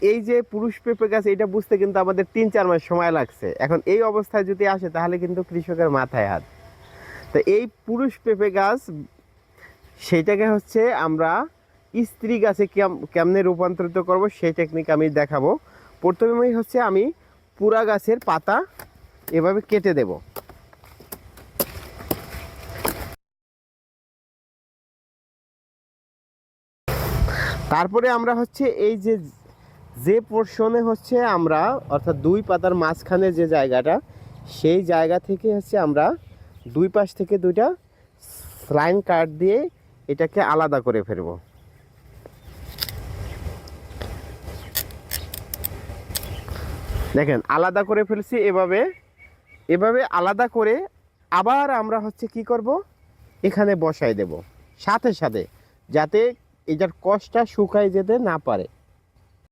এই যে পুরুষ পেঁপে গাছ, এটা বুঝতে কিন্তু আমাদের তিন চার মাস সময় লাগছে। এখন এই অবস্থায় যদি আসে, তাহলে কিন্তু কৃষকের মাথায় হাত। তো এই পুরুষ পেঁপে গাছ, সেইটাকে হচ্ছে আমরা স্ত্রী গাছে কেম- কেমনে রূপান্তরিত করব, সেই টেকনিক আমি দেখাবো। প্রথমেই হচ্ছে আমি পুরা গাছের পাতা এভাবে কেটে দেব। তারপরে আমরা হচ্ছে এই যে যে পোর্শনে হচ্ছে আমরা, অর্থাৎ দুই পাতার মাঝখানে যে জায়গাটা, সেই জায়গা থেকে হচ্ছে আমরা দুই পাশ থেকে দুইটা লাইন কাট দিয়ে এটাকে আলাদা করে ফেলব। দেখেন, আলাদা করে ফেলছি এভাবে। এভাবে আলাদা করে আবার আমরা হচ্ছে কি করব? এখানে বসাই দেব। সাথে সাথে, যাতে এটার কষ্টটা শুকাই যেতে না পারে।